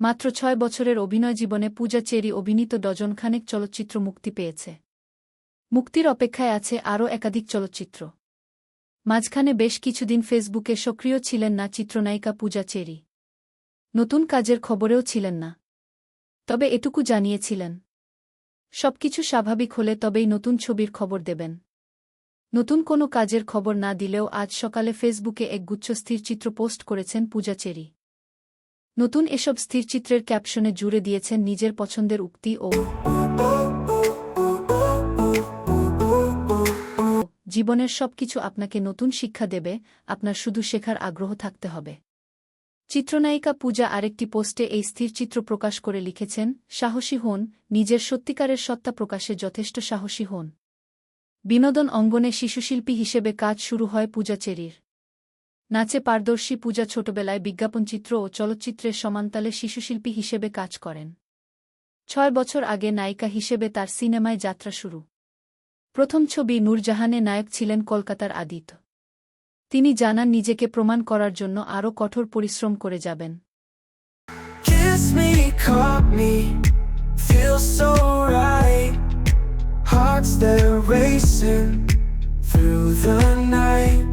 মাত্র ছয় বছরের অভিনয় জীবনে পূজা চেরি অভিনীত ডজনখানেক চলচ্চিত্র মুক্তি পেয়েছে। মুক্তির অপেক্ষায় আছে আরও একাধিক চলচ্চিত্র। মাঝখানে বেশ কিছুদিন ফেসবুকে সক্রিয় ছিলেন না চিত্রনায়িকা পূজা চেরি। নতুন কাজের খবরেও ছিলেন না। তবে এটুকু জানিয়েছিলেন। সবকিছু স্বাভাবিক হলে তবেই নতুন ছবির খবর দেবেন। নতুন কোনো কাজের খবর না দিলেও আজ সকালে ফেসবুকে এক গুচ্ছ স্থিরচিত্র পোস্ট করেছেন পূজা চেরি। নতুন এসব স্থিরচিত্রের ক্যাপশনে জুড়ে দিয়েছেন নিজের পছন্দের উক্তি ও জীবনের সবকিছু আপনাকে নতুন শিক্ষা দেবে, আপনার শুধু শেখার আগ্রহ থাকতে হবে। চিত্রনায়িকা পূজা আরেকটি পোস্টে এই স্থিরচিত্র প্রকাশ করে লিখেছেন, সাহসী হন, নিজের সত্যিকারের সত্তা প্রকাশে যথেষ্ট সাহসী হন। বিনোদন অঙ্গনে শিশুশিল্পী হিসেবে কাজ শুরু হয় পূজা চেরির। নাচে পারদর্শী পূজা ছোটবেলায় বিজ্ঞাপনচিত্র ও চলচ্চিত্রের সমান্তালে শিশুশিল্পী হিসেবে কাজ করেন। ছয় বছর আগে নায়িকা হিসেবে তার সিনেমায় যাত্রা শুরু। প্রথম ছবি নূরজাহানে নায়ক ছিলেন কলকাতার আদিত। তিনি জানান, নিজেকে প্রমাণ করার জন্য আরও কঠোর পরিশ্রম করে যাবেন। they're racing through the night.